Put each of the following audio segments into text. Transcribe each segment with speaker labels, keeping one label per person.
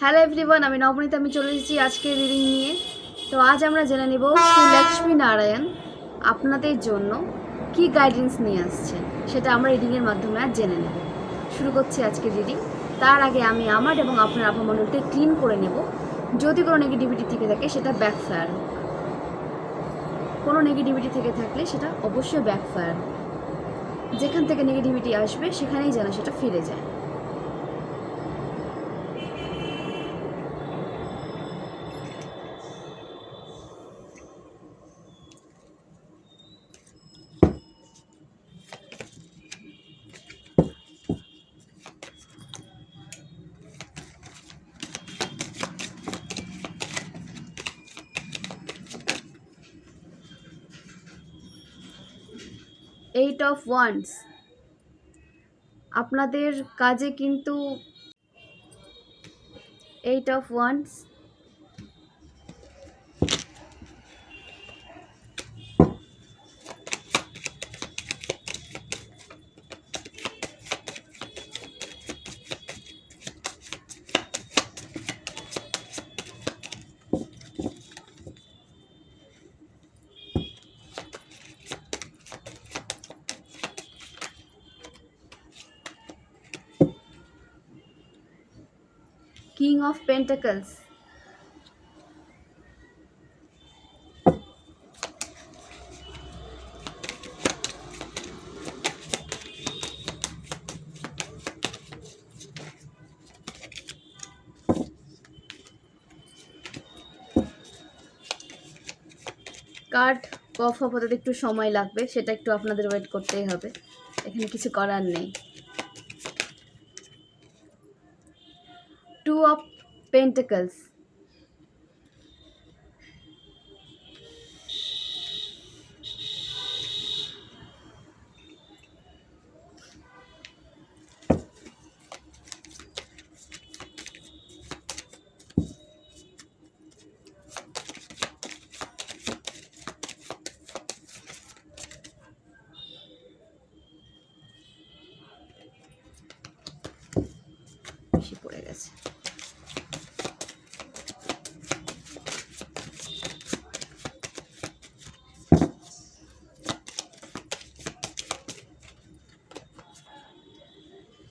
Speaker 1: Hello everyone আমি নবনীত, আমি চলে এসেছি আজকে রিডিং নিয়ে। তো আজ আমরা জেনে নেব শ্রী লক্ষ্মী নারায়ণ আপনাদের জন্য কি গাইডেন্স নিয়ে আসছে সেটা আমরা রিডিংয়ের মাধ্যমে আজ জেনে নেব। শুরু করছি আজকে রিডিং তার আগে আমি আমার এবং আপনার আপামণ্ডলকে ক্লিন করে নেব। যদি কোনো নেগেটিভিটি থেকে থাকে, সেটা ব্যাকফায়ার হোক। কোনো নেগেটিভিটি থেকে থাকলে সেটা অবশ্যই ব্যাকফায়ার হোক। যেখান থেকে নেগেটিভিটি আসবে, সেখানেই যেন সেটা ফিরে যায়। এইট অফ ওয়ান্স আপনাদের কাজে কিন্তু eight of wands king of pentacles card কফ হতে একটু সময় লাগবে, সেটা একটু আপনাদের ওয়েট করতেই হবে। এখানে কিছু করার নেই টু অফ পেন্টাকলস বেশি পড়ে গেছে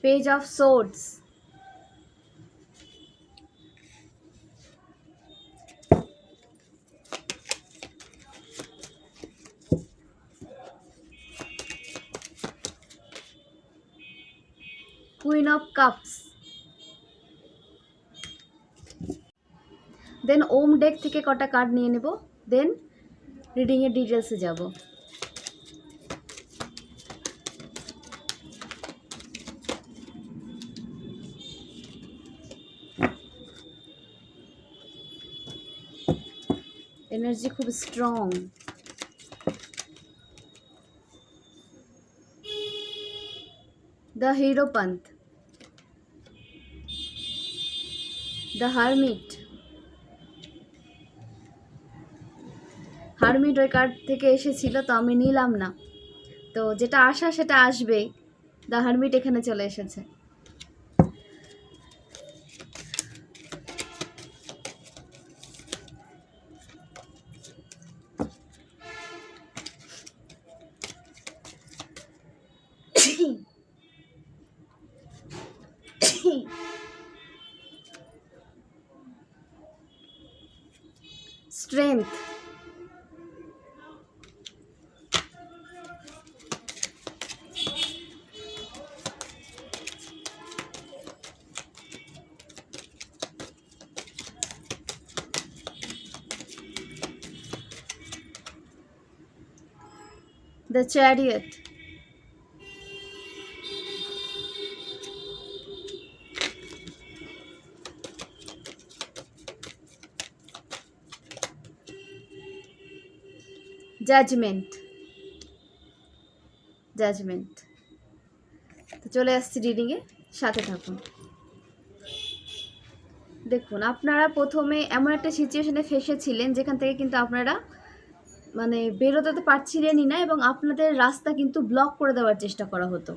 Speaker 1: page of swords. Queen of cups then Om deck থেকে কটা কার্ড নিয়ে নেব? দেন রিডিংয়ের ডিটেলসে যাব। এনার্জি খুব strong the hierophant the hermit hermit ওই কার্ড থেকে এসেছিল তো আমি নিলাম না। তো যেটা আসা সেটা আসবেই। দ্য হারমিট এখানে চলে এসেছে। Strength the chariot. Judgement judgement তো চলে আসছি রিডিংয়ে সাথে থাকুন। দেখুন, আপনারা প্রথমে এমন একটা সিচুয়েশনে ফেসেছিলেন যেখান থেকে কিন্তু আপনারা মানে বেরোতে তো পারছিলেনই না এবং আপনাদের রাস্তা কিন্তু ব্লক করে দেওয়ার চেষ্টা করা হতো।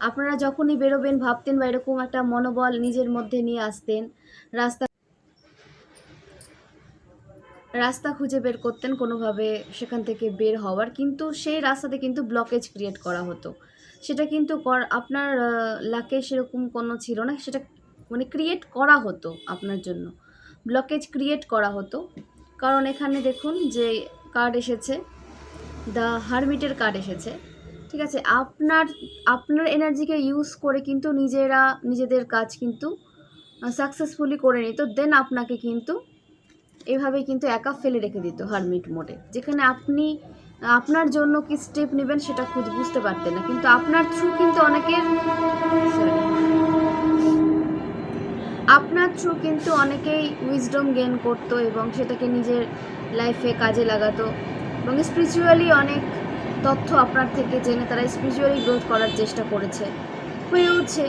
Speaker 1: আপনারা যখনই বেরোবেন, ভাবতেন বা এরকম একটা মনোবল নিজের মধ্যে নিয়ে আসতেন, রাস্তা রাস্তা খুঁজে বের করতেন কোনোভাবে সেখান থেকে বের হওয়ার। কিন্তু সেই রাস্তাতে কিন্তু ব্লকেজ ক্রিয়েট করা হতো। সেটা কিন্তু আপনার লাকে সেরকম কোনো ছিল না। সেটা মানে ক্রিয়েট করা হতো আপনার জন্য। ব্লকেজ ক্রিয়েট করা হতো। কারণ এখানে দেখুন যে কার্ড এসেছে। দ্য হারমিটের কার্ড এসেছে। ঠিক আছে? আপনার আপনার এনার্জিকে ইউজ করে কিন্তু নিজেরা, নিজেদের কাজ কিন্তু সাকসেসফুলি করে নিত। দেন আপনাকে কিন্তু এভাবে কিন্তু একা ফেলে রেখে দিত হারমিট মোডে যেখানে আপনি, আপনার জন্য কি স্টেপ নেবেন সেটা খুঁজ বুঝতে পারতেন না। কিন্তু আপনার থ্রু কিন্তু অনেকের আপনার থ্রু কিন্তু অনেকেই উইজডম গেন করতো এবং সেটাকে নিজের লাইফে কাজে লাগাতো এবং স্পিরিচুয়ালি অনেক তথ্য আপনার থেকে জেনে তারা স্পিরিচুয়ালি গ্রোথ করার চেষ্টা করেছে, হয়ে উঠছে।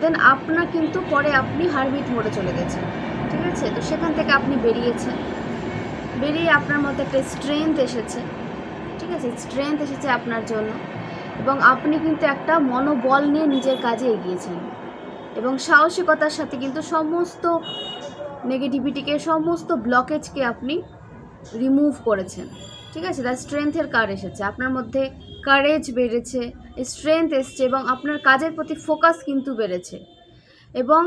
Speaker 1: দেন আপনার কিন্তু পরে আপনি হারমিট মোড়ে চলে গেছেন, ঠিক আছে? তো সেখান থেকে আপনি বেরিয়েছেন। বেরিয়ে আপনার মধ্যে একটা স্ট্রেংথ এসেছে, ঠিক আছে? স্ট্রেংথ এসেছে আপনার জন্য এবং আপনি কিন্তু একটা মনোবল নিয়ে নিজের কাজে এগিয়েছেন এবং সাহসিকতার সাথে কিন্তু সমস্ত নেগেটিভিটিকে সমস্ত ব্লকেজকে আপনি রিমুভ করেছেন। ঠিক আছে? তার স্ট্রেংথের কার এসেছে? আপনার মধ্যে কারেজ বেড়েছে স্ট্রেংথ এসছে এবং আপনার কাজের প্রতি ফোকাস কিন্তু বেড়েছে। এবং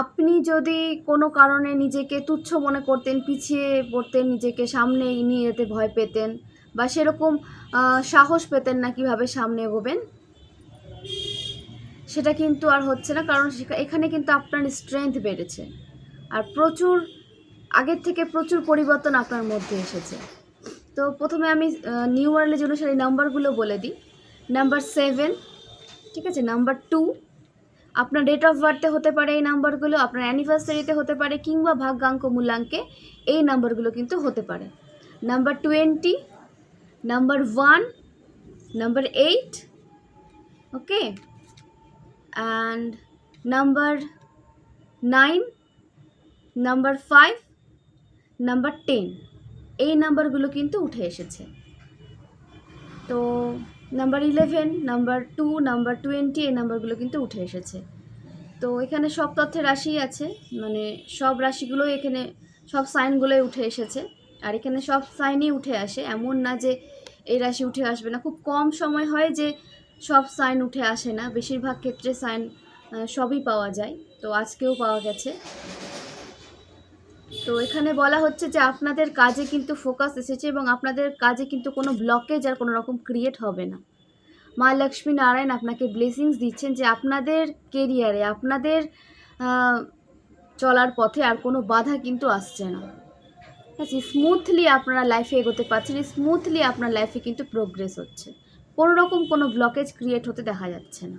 Speaker 1: আপনি যদি কোনো কারণে নিজেকে তুচ্ছ মনে করতেন, পিছিয়ে পড়তেন, নিজেকে সামনে নিয়ে যেতে ভয় পেতেন বা সেরকম সাহস পেতেন না কীভাবে সামনে এগোবেন সেটা কিন্তু আর হচ্ছে না, কারণ এখানে কিন্তু আপনার স্ট্রেংথ বেড়েছে। আর প্রচুর, আগের থেকে প্রচুর পরিবর্তন আপনার মধ্যে এসেছে। তো প্রথমে আমি নিউ ওয়ার্ল্ডের অনুসারে নাম্বারগুলো বলে দিই। নাম্বার সেভেন ঠিক আছে? নাম্বার টু আপনার ডেট অফ বার্থে হতে পারে এই নাম্বারগুলো, আপনার অ্যানিভার্সারিতে হতে পারে, কিংবা ভাগ্যাঙ্ক মূল্যাঙ্কে এই নাম্বারগুলো কিন্তু হতে পারে। Number twenty number one number eight okay and number nine number five number ten এই নাম্বারগুলো কিন্তু উঠে এসেছে। তো number eleven number two number twenty এই নাম্বারগুলো কিন্তু উঠে এসেছে। তো এখানে সব তথ্যের রাশি আছে। মানে সব রাশিগুলোই এখানে সব সাইনগুলোই উঠে এসেছে। আর এখানে সব সাইনই উঠে আসে। এমন না যে এই রাশি উঠে আসবে না। খুব কম সময় হয় যে সব সাইন উঠে আসে না। বেশিরভাগ ক্ষেত্রে সাইন সবই পাওয়া যায়। তো আজকেও পাওয়া গেছে। তো এখানে বলা হচ্ছে যে আপনাদের কাজে কিন্তু ফোকাস এসেছে এবং আপনাদের কাজে কিন্তু কোনো ব্লকেজ আর কোনো রকম ক্রিয়েট হবে না। মা লক্ষ্মী নারায়ণ আপনাকে ব্লেসিংস দিচ্ছেন যে আপনাদের কেরিয়ারে আপনাদের চলার পথে আর কোনো বাধা কিন্তু আসছে না। স্মুথলি আপনারা লাইফে এগোতে পারছেন। স্মুথলি আপনার লাইফে কিন্তু প্রোগ্রেস হচ্ছে। কোনো রকম কোনো ব্লকেজ ক্রিয়েট হতে দেখা যাচ্ছে না।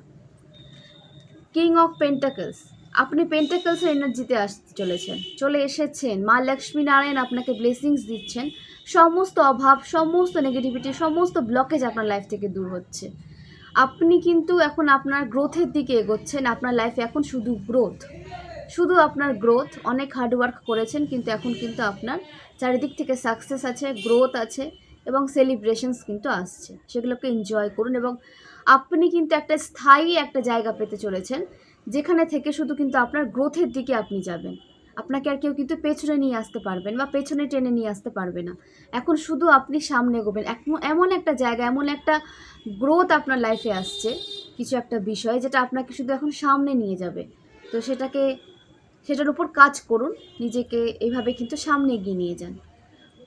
Speaker 1: কিং অফ পেন্টাকলস আপনি পেন্টাকলসের এনার্জিতে আসতে চলেছেন, চলে এসেছেন। মা লক্ষ্মী নারায়ণ আপনাকে ব্লেসিংস দিচ্ছেন। সমস্ত অভাব, সমস্ত নেগেটিভিটি সমস্ত ব্লকেজ আপনার লাইফ থেকে দূর হচ্ছে। আপনি কিন্তু এখন আপনার গ্রোথের দিকে এগোচ্ছেন, আপনার লাইফে এখন শুধু গ্রোথ শুধু আপনার গ্রোথ অনেক হার্ডওয়ার্ক করেছেন, কিন্তু এখন কিন্তু আপনার চারিদিক থেকে সাকসেস আছে গ্রোথ আছে। এবং সেলিব্রেশনস কিন্তু আসছে। সেগুলোকে এনজয় করুন এবং আপনি কিন্তু একটা স্থায়ী একটা জায়গা পেতে চলেছেন, যেখানে থেকে শুধু কিন্তু আপনার গ্রোথের দিকে আপনি যাবেন। আপনাকে আর কেউ কিন্তু পেছনে নিয়ে আসতে পারবেন বা পেছনে টেনে নিয়ে আসতে পারবে না। এখন শুধু আপনি সামনে গোবেন এমন একটা জায়গা, এমন একটা গ্রোথ আপনার লাইফে আসছে, কিছু একটা বিষয় যেটা আপনাকে শুধু এখন সামনে নিয়ে যাবে। তো সেটাকে, সেটার উপর কাজ করুন, নিজেকে এইভাবে কিন্তু সামনে এগিয়ে নিয়ে যান।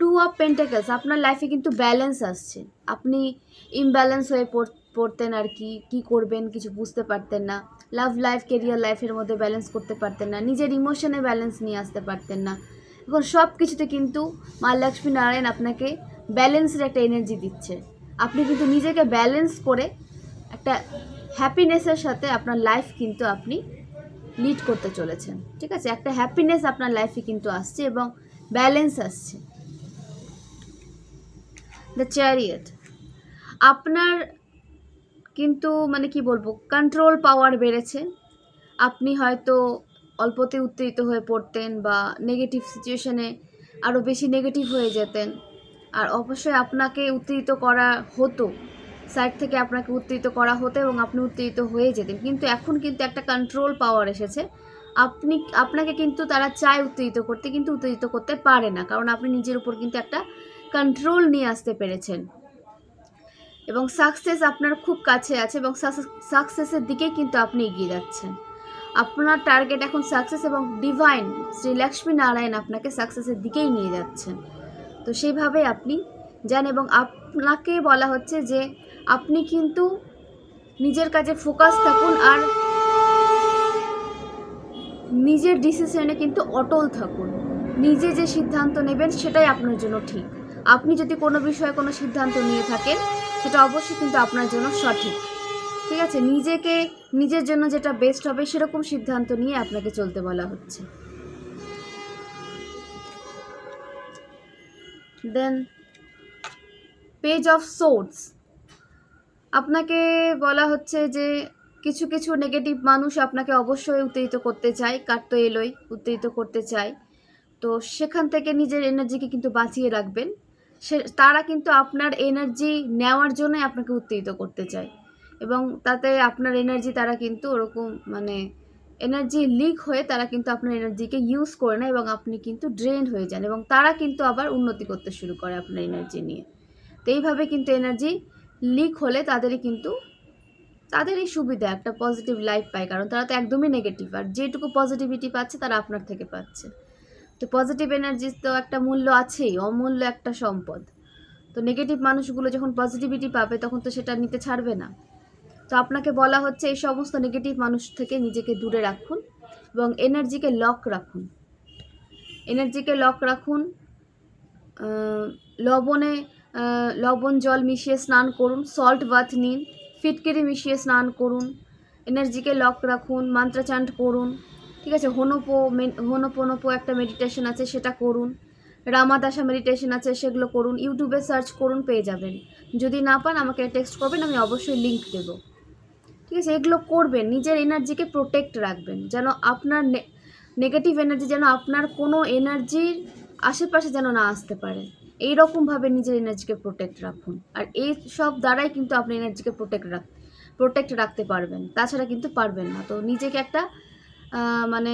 Speaker 1: টু অফ পেন্টাকেলস আপনার লাইফে কিন্তু ব্যালেন্স আসছে। আপনি ইমব্যালেন্স হয়ে পড়তেন আর কি, কী করবেন কিছু বুঝতে পারতেন না। লাভ লাইফ কেরিয়ার লাইফের মধ্যে ব্যালেন্স করতে পারতেন না। নিজের ইমোশনে ব্যালেন্স নিয়ে আসতে পারতেন না। এখন সব কিছুতে কিন্তু মা লক্ষ্মী নারায়ণ আপনাকে ব্যালেন্সের একটা এনার্জি দিচ্ছে। আপনি কিন্তু নিজেকে ব্যালেন্স করে একটা হ্যাপিনেসের সাথে আপনার লাইফ কিন্তু আপনি লিড করতে চলেছেন। ঠিক আছে? একটা হ্যাপিনেস আপনার লাইফে কিন্তু আসছে এবং ব্যালেন্স আসছে। দ্য চ্যারিয়ট আপনার কিন্তু মানে কি বলব কন্ট্রোল পাওয়ার বেড়েছে। আপনি হয়তো অল্পতে উত্তেজিত হয়ে পড়তেন বা নেগেটিভ সিচুয়েশনে আরও বেশি নেগেটিভ হয়ে যেতেন। আর অবশ্যই আপনাকে উত্তেজিত করা হতো। সাইড থেকে আপনাকে উত্তেজিত করা হতো এবং আপনি উত্তেজিত হয়ে যেতেন। কিন্তু এখন কিন্তু একটা কন্ট্রোল পাওয়ার এসেছে। আপনি, আপনাকে কিন্তু তারা চায় উত্তেজিত করতে, কিন্তু উত্তেজিত করতে পারে না। কারণ আপনি নিজের উপর কিন্তু একটা কন্ট্রোল নিয়ে আসতে পেরেছেন। এবং সাকসেস আপনার খুব কাছে আছে এবং সাকসেসের দিকেই কিন্তু আপনি এগিয়ে যাচ্ছেন। আপনার টার্গেট এখন সাকসেস এবং ডিভাইন শ্রী লক্ষ্মী নারায়ণ আপনাকে সাকসেসের দিকেই নিয়ে যাচ্ছেন। তো সেইভাবেই আপনি যান এবং আপনাকে বলা হচ্ছে যে আপনি কিন্তু নিজের কাজে ফোকাস থাকুন আর নিজের ডিসিশনে কিন্তু অটল থাকুন। নিজে যে সিদ্ধান্ত নেবেন সেটাই আপনার জন্য ঠিক। আপনি যদি কোনো বিষয়ে কোনো সিদ্ধান্ত নিয়ে থাকেন, সেটা অবশ্যই কিন্তু আপনার জন্য সঠিক। ঠিক আছে? নিজেকে, নিজের জন্য যেটা বেস্ট হবে, সেরকম সিদ্ধান্ত নিয়ে আপনাকে চলতে বলা হচ্ছে। দেন পেজ অফ সোর্স আপনাকে বলা হচ্ছে যে, কিছু কিছু নেগেটিভ মানুষ আপনাকে অবশ্যই উত্তেজিত করতে চায় কাটতো এলোই, উত্তেজিত করতে চায়। তো সেখান থেকে নিজের এনার্জিকে কিন্তু বাঁচিয়ে রাখবেন। সে, তারা কিন্তু আপনার এনার্জি নেওয়ার জন্যই আপনাকে উত্তেজিত করতে চায়। এবং তাতে আপনার এনার্জি তারা কিন্তু ওরকম মানে এনার্জি লিক হয়ে তারা কিন্তু আপনার এনার্জিকে ইউজ করে না এবং আপনি কিন্তু ড্রেন হয়ে যান এবং তারা কিন্তু আবার উন্নতি করতে শুরু করে আপনার এনার্জি নিয়ে। তো এইভাবে কিন্তু এনার্জি লিক হলে তাদেরই কিন্তু তাদেরই সুবিধা একটা পজিটিভ লাইফ পায়, কারণ তারা তো একদমই নেগেটিভ আর যেটুকু পজিটিভিটি পাচ্ছে তারা আপনার থেকে পাচ্ছে। তো পজিটিভ এনার্জির তো একটা মূল্য আছেই, অমূল্য একটা সম্পদ। তো নেগেটিভ মানুষগুলো যখন পজিটিভিটি পাবে, তখন তো সেটা নিতে ছাড়বে না। তো আপনাকে বলা হচ্ছে, এই সমস্ত নেগেটিভ মানুষ থেকে নিজেকে দূরে রাখুন এবং এনার্জিকে লক রাখুন। এনার্জিকে লক রাখুন লবণে লবণ, জল মিশিয়ে স্নান করুন সল্ট বাথ নিন, ফিটকিরি মিশিয়ে স্নান করুন এনার্জিকে লক রাখুন মন্ত্রচান্ট করুন। ঠিক আছে, হনপো হনপনপো একটা মেডিটেশন আছে, সেটা করুন। রামাদাসা মেডিটেশন আছে, সেগুলো করুন। ইউটিউবে সার্চ করুন, পেয়ে যাবেন। যদি না পান, আমাকে টেক্সট করবেন, আমি অবশ্যই লিঙ্ক দেবো। ঠিক আছে, এগুলো করবেন, নিজের এনার্জিকে প্রোটেক্ট রাখবেন, যেন আপনার নেগেটিভ এনার্জি যেন আপনার কোনো এনার্জির আশেপাশে যেন না আসতে পারে। এই রকমভাবে নিজের এনার্জিকে প্রোটেক্ট রাখুন। আর এই সব দ্বারাই কিন্তু আপনি এনার্জিকে প্রোটেক্ট রাখ প্রোটেক্ট রাখতে পারবেন। তাছাড়া কিন্তু পারবেন না। তো নিজেকে একটা মানে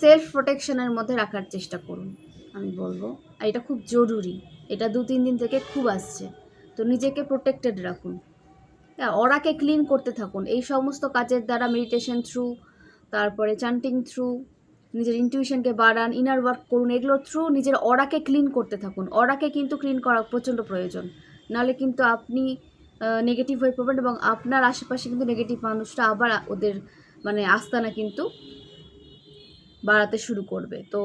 Speaker 1: সেলফ প্রোটেকশনের মধ্যে রাখার চেষ্টা করুন, আমি বলব। আর এটা খুব জরুরি। এটা দু, তিন দিন থেকে খুব আসছে। তো নিজেকে প্রোটেক্টেড রাখুন। হ্যাঁ অরাকে ক্লিন করতে থাকুন। এই সমস্ত কাজের দ্বারা মেডিটেশন থ্রু তারপরে চান্টিং থ্রু নিজের ইনটিউশনকে বাড়ান ইনার ওয়ার্ক করুন এগুলোর থ্রু নিজের অরাকে ক্লিন করতে থাকুন। অরাকে কিন্তু ক্লিন করা প্রচণ্ড প্রয়োজন। নাহলে কিন্তু আপনি নেগেটিভ হয়ে পড়বেন এবং আপনার আশেপাশে কিন্তু নেগেটিভ মানুষটা আবার ওদের মানে আস্তানা কিন্তু বাড়াতে শুরু করবে। তো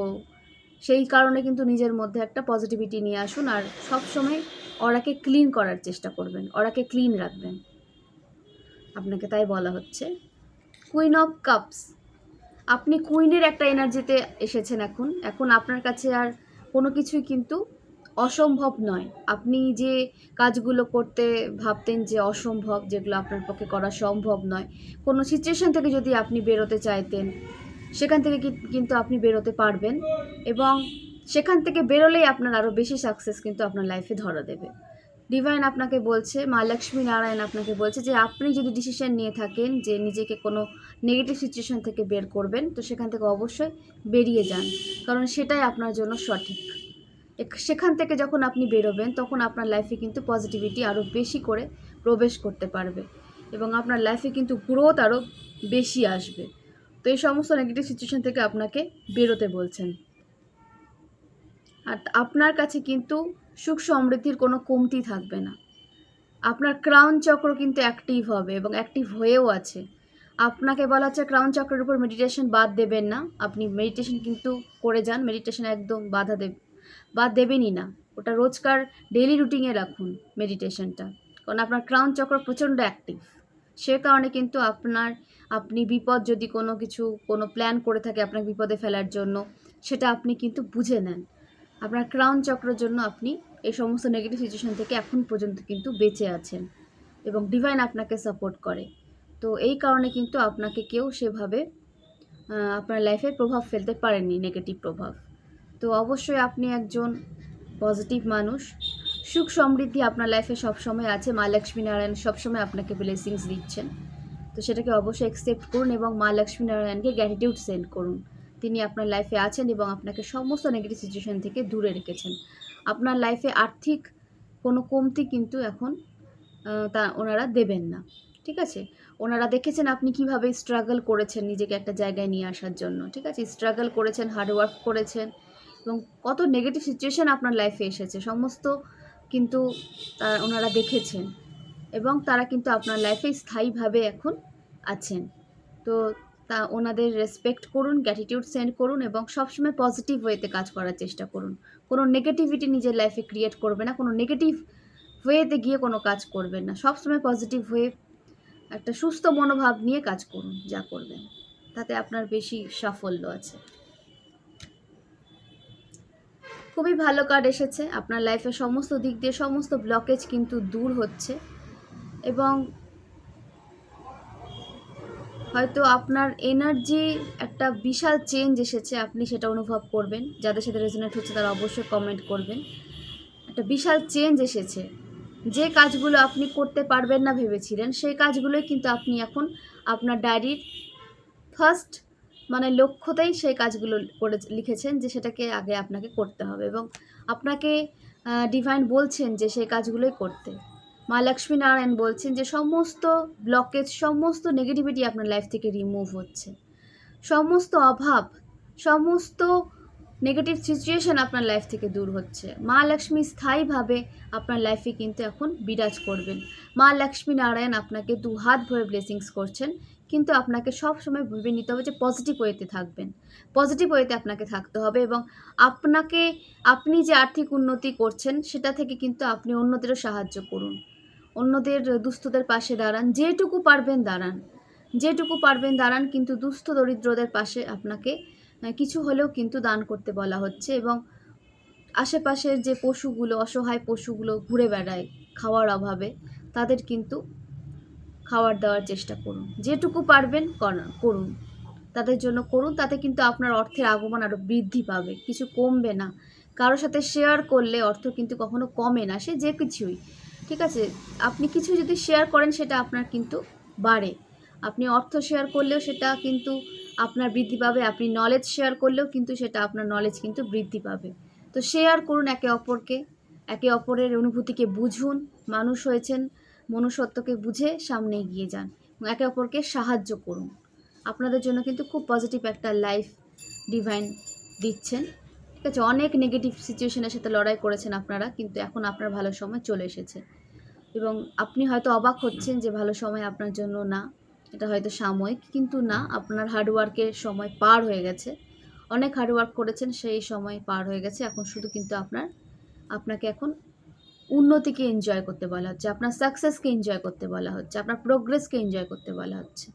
Speaker 1: সেই কারণে কিন্তু নিজের মধ্যে একটা পজিটিভিটি নিয়ে আসুন আর সবসময় ওরাকে ক্লিন করার চেষ্টা করবেন, ওরাকে ক্লিন রাখবেন। আপনাকে তাই বলা হচ্ছে। কুইন অফ কাপস আপনি কুইনের একটা এনার্জিতে এসেছেন এখন। এখন আপনার কাছে আর কোনো কিছুই কিন্তু অসম্ভব নয়। আপনি যে কাজগুলো করতে ভাবতেন যে অসম্ভব, যেগুলো আপনার পক্ষে করা সম্ভব নয়, কোনো সিচুয়েশন থেকে যদি আপনি বেরোতে চাইতেন, সেখান থেকে কিন্তু আপনি বেরোতে পারবেন এবং সেখান থেকে বেরোলেই আপনার আরও বেশি সাকসেস কিন্তু আপনার লাইফে ধরা দেবে। ডিভাইন আপনাকে বলছে, মা লক্ষ্মী নারায়ণ আপনাকে বলছে যে, আপনি যদি ডিসিশন নিয়ে থাকেন যে নিজেকে কোনো নেগেটিভ সিচুয়েশন থেকে বের করবেন, তো সেখান থেকে অবশ্যই বেরিয়ে যান। কারণ সেটাই আপনার জন্য সঠিক। সেখান থেকে যখন আপনি বেরোবেন, তখন আপনার লাইফে কিন্তু পজিটিভিটি আরও বেশি করে প্রবেশ করতে পারবে এবং আপনার লাইফে কিন্তু গ্রোথ আরও বেশি আসবে। তো এই সমস্ত নেগেটিভ সিচুয়েশন থেকে আপনাকে বেরোতে বলছেন। আর আপনার কাছে কিন্তু সুখ সমৃদ্ধির কোনো কমতি থাকবে না। আপনার ক্রাউন চক্র কিন্তু অ্যাক্টিভ হবে এবং অ্যাক্টিভ হয়েও আছে। আপনাকে বলা হচ্ছে ক্রাউন চক্রের উপর মেডিটেশন বাদ দেবেন না। আপনি মেডিটেশন কিন্তু করে যান। মেডিটেশন একদম বাধা দেব বাদ দেবেনই না। ওটা রোজকার ডেলি রুটিনে রাখুন মেডিটেশনটা কারণ আপনার ক্রাউন চক্র প্রচণ্ড অ্যাক্টিভ সে কারণে কিন্তু আপনার, আপনি বিপদ যদি কোনো কিছু, কোনো প্ল্যান করে থাকে আপনার বিপদে ফেলার জন্য, সেটা আপনি কিন্তু বুঝে নেন। আপনার ক্রাউন চক্রের জন্য আপনি এই সমস্ত নেগেটিভ সিচুয়েশন থেকে এখন পর্যন্ত কিন্তু বেঁচে আছেন এবং ডিভাইন আপনাকে সাপোর্ট করে। তো এই কারণে কিন্তু আপনাকে কেউ সেভাবে আপনার লাইফে প্রভাব ফেলতে পারেনি নেগেটিভ প্রভাব। তো অবশ্যই আপনি একজন পজিটিভ মানুষ। সুখ সমৃদ্ধি আপনার লাইফে সবসময় আছে। মা লক্ষ্মী নারায়ণ সবসময় আপনাকে ব্লেসিংস দিচ্ছেন। তো সেটাকে অবশ্যই অ্যাকসেপ্ট করুন এবং মা লক্ষ্মীনারায়ণকে গ্র্যাটিটিউড সেন্ড করুন। তিনি আপনার লাইফে আছেন এবং আপনাকে সমস্ত নেগেটিভ সিচুয়েশন থেকে দূরে রেখেছেন। আপনার লাইফে আর্থিক কোনো কমতি কিন্তু এখন তা ওনারা দেবেন না। ঠিক আছে? ওনারা দেখেছেন আপনি কীভাবে স্ট্রাগল করেছেন নিজেকে একটা জায়গায় নিয়ে আসার জন্য। ঠিক আছে? স্ট্রাগল করেছেন হার্ডওয়ার্ক করেছেন। এবং কত নেগেটিভ সিচুয়েশন আপনার লাইফে এসেছে। সমস্ত কিন্তু তারা, ওনারা দেখেছেন এবং তারা কিন্তু আপনার লাইফে স্থায়ীভাবে এখন আছেন। তো তা, ওনাদের রেসপেক্ট করুন গ্যাটিটিউড সেন্ড করুন এবং সবসময় পজিটিভ ওয়েতে কাজ করার চেষ্টা করুন। কোনো নেগেটিভিটি নিজের লাইফে ক্রিয়েট করবে না, কোনো নেগেটিভ ওয়েতে গিয়ে কোনো কাজ করবেন না। সবসময় পজিটিভ হয়ে একটা সুস্থ মনোভাব নিয়ে কাজ করুন, যা করবেন। তাতে আপনার বেশি সাফল্য আছে। খুবই ভালো কার্ড এসেছে। আপনার লাইফের সমস্ত দিক দিয়ে সমস্ত ব্লকেজ কিন্তু দূর হচ্ছে। এবং হয়তো আপনার এনার্জি একটা বিশাল চেঞ্জ এসেছে, আপনি সেটা অনুভব করবেন। যাদের সাথে রেজোনেট হচ্ছে তারা অবশ্যই কমেন্ট করবেন। একটা বিশাল চেঞ্জ এসেছে। যে কাজগুলো আপনি করতে পারবেন না ভেবেছিলেন, সেই কাজগুলোই কিন্তু আপনি এখন আপনার ডায়েরির ফার্স্ট মানে লক্ষ্যতেই সেই কাজগুলো করে লিখেছেন যে সেটাকে আগে আপনাকে করতে হবে এবং আপনাকে ডিভাইন বলছেন যে সেই কাজগুলোই করতে। মা লক্ষ্মী নারায়ণ বলছেন যে সমস্ত ব্লকেজ সমস্ত নেগেটিভিটি আপনার লাইফ থেকে রিমুভ হচ্ছে। সমস্ত অভাব, সমস্ত নেগেটিভ সিচুয়েশন আপনার লাইফ থেকে দূর হচ্ছে। মা লক্ষ্মী স্থায়ীভাবে আপনার লাইফে কিন্তু এখন বিরাজ করবেন। মা লক্ষ্মী নারায়ণ আপনাকে দু হাত ভরে ব্লেসিংস করছেন কিন্তু আপনাকে সব সময় ভেবে নিতে হবে যে পজিটিভ ওয়েতে থাকবেন। পজিটিভ ওয়েতে আপনাকে থাকতে হবে এবং আপনাকে, আপনি যে আর্থিক উন্নতি করছেন সেটা থেকে কিন্তু আপনি অন্যদেরও সাহায্য করুন। অন্যদের দুস্থদের পাশে দাঁড়ান, যেটুকু পারবেন দাঁড়ান। যেটুকু পারবেন দাঁড়ান কিন্তু দুস্থ দরিদ্রদের পাশে আপনাকে কিছু হলেও কিন্তু দান করতে বলা হচ্ছে এবং আশেপাশের যে পশুগুলো, অসহায় পশুগুলো ঘুরে বেড়ায় খাওয়ার অভাবে, তাদের কিন্তু খাবার দেওয়ার চেষ্টা করুন। যেটুকু পারবেন করুন। তাদের জন্য করুন, তাতে কিন্তু আপনার অর্থের আগমন আরও বৃদ্ধি পাবে। কিছু কমবে না। কারোর সাথে শেয়ার করলে অর্থ কিন্তু কখনো কমে না, সে যে কিছুই। ঠিক আছে? আপনি কিছু যদি শেয়ার করেন, সেটা আপনার কিন্তু বাড়ে। আপনি অর্থ শেয়ার করলেও সেটা কিন্তু আপনার বৃদ্ধি পাবে। আপনি নলেজ শেয়ার করলেও কিন্তু সেটা আপনার নলেজ কিন্তু বৃদ্ধি পাবে। তো শেয়ার করুন একে অপরকে। একে অপরের অনুভূতিকে বুঝুন। মানুষ হয়েছেন মনুষ্যত্বকে বুঝে সামনে এগিয়ে যান এবং একে অপরকে সাহায্য করুন। আপনাদের জন্য কিন্তু খুব পজিটিভ একটা লাইফ ডিভাইন দিচ্ছেন। ঠিক আছে, অনেক নেগেটিভ সিচুয়েশনের সাথে লড়াই করেছেন আপনারা, কিন্তু এখন আপনার ভালো সময় চলে এসেছে। এবং আপনি হয়তো অবাক হচ্ছেন যে ভালো সময় আপনার জন্য না, এটা হয়তো সাময়িক, কিন্তু না, আপনার হার্ডওয়ার্কের সময় পার হয়ে গেছে। অনেক হার্ডওয়ার্ক করেছেন, সেই সময় পার হয়ে গেছে, এখন শুধু কিন্তু আপনার, আপনাকে এখন উন্নতিকে এনজয় করতে বলা হচ্ছে, আপনার সাকসেসকে এনজয় করতে বলা হচ্ছে, আপনার প্রোগ্রেসকে এনজয় করতে বলা হচ্ছে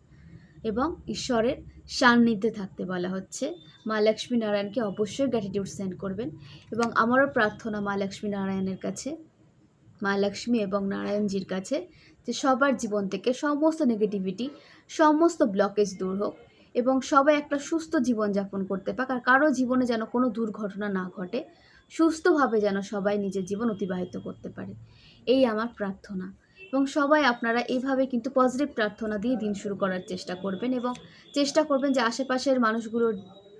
Speaker 1: এবং ঈশ্বরের সান্নিধ্যে থাকতে বলা হচ্ছে। মা লক্ষ্মী নারায়ণকে অবশ্যই গ্র্যাটিটিউড সেন্ড করবেন এবং আমারও প্রার্থনা মা লক্ষ্মী নারায়ণের কাছে, মা লক্ষ্মী এবং নারায়ণজির কাছে যে সবার জীবন থেকে সমস্ত নেগেটিভিটি সমস্ত ব্লকেজ দূর হোক এবং সবাই একটা সুস্থ জীবনযাপন করতে পাক আর কারও জীবনে যেন কোনো দুর্ঘটনা না ঘটে সুস্থভাবে যেন সবাই নিজের জীবন অতিবাহিত করতে পারে। এই আমার প্রার্থনা। এবং সবাই আপনারা এইভাবে কিন্তু পজিটিভ প্রার্থনা দিয়ে দিন শুরু করার চেষ্টা করবেন এবং চেষ্টা করবেন যে আশেপাশের মানুষগুলোর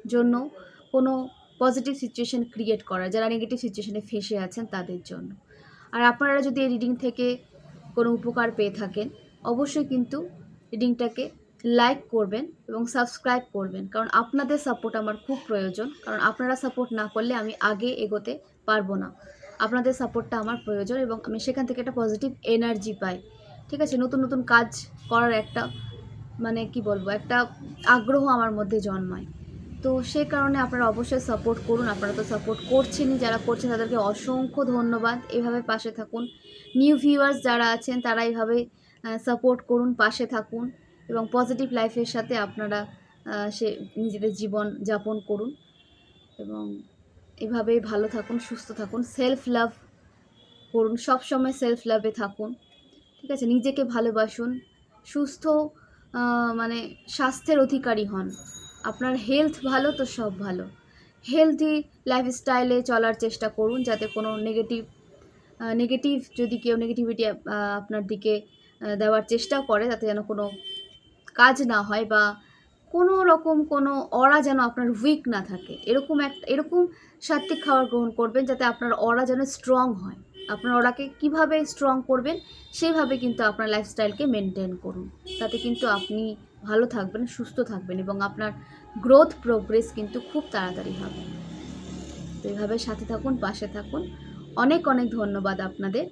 Speaker 1: জন্য কোনো পজিটিভ সিচুয়েশন ক্রিয়েট করা যারা নেগেটিভ সিচুয়েশনে ফেসে আছেন তাদের জন্য। আর আপনারা যদি এই রিডিং থেকে কোনো উপকার পেয়ে থাকেন, অবশ্যই কিন্তু রিডিংটাকে লাইক করবেন এবং সাবস্ক্রাইব করবেন। কারণ আপনাদের সাপোর্ট আমার খুব প্রয়োজন। কারণ আপনারা সাপোর্ট না করলে আমি আগে এগোতে পারব না। আপনাদের সাপোর্টটা আমার প্রয়োজন এবং আমি সেখান থেকে একটা পজিটিভ এনার্জি পাই। ঠিক আছে? নতুন নতুন কাজ করার একটা মানে কি বলব, একটা আগ্রহ আমার মধ্যে জন্মায়। তো সেই কারণে আপনারা অবশ্যই সাপোর্ট করুন। আপনারা তো সাপোর্ট করছেনই। যারা করছেন তাদেরকে অসংখ্য ধন্যবাদ। এভাবে পাশে থাকুন। নিউ ভিউয়ার্স যারা আছেন, তারা এইভাবে সাপোর্ট করুন, পাশে থাকুন। এবং পজিটিভ লাইফের সাথে আপনারা সে নিজেদের জীবন যাপন করুন এবং এভাবে ভালো থাকুন, সুস্থ থাকুন সেলফ লাভ করুন সব সময় সেলফ লাভে থাকুন, ঠিক আছে? নিজেকে ভালোবাসুন, সুস্থ মানে স্বাস্থ্যের অধিকারী হন। আপনার হেলথ ভালো তো সব ভালো। হেলদি লাইফস্টাইলে চলার চেষ্টা করুন যাতে কোনো নেগেটিভ নেগেটিভ যদি কেউ নেগেটিভিটি আপনার দিকে দেওয়ার চেষ্টা করে তাতে যেন কোনো কাজ না হয় বা কোনো রকম কোনো অরা যেন আপনার উইক না থাকে, এরকম এক, এরকম সাত্বিক খাবার গ্রহণ করবেন যাতে আপনার অরা যেন স্ট্রং হয়। আপনার ওরাকে কীভাবে স্ট্রং করবেন সেইভাবে কিন্তু আপনার লাইফস্টাইলকে মেনটেন করুন। তাতে কিন্তু আপনি ভালো থাকবেন, সুস্থ থাকবেন এবং আপনার গ্রোথ প্রোগ্রেস কিন্তু খুব তাড়াতাড়ি হবে। তো এইভাবে সাথে থাকুন, পাশে থাকুন। অনেক অনেক ধন্যবাদ আপনাদের।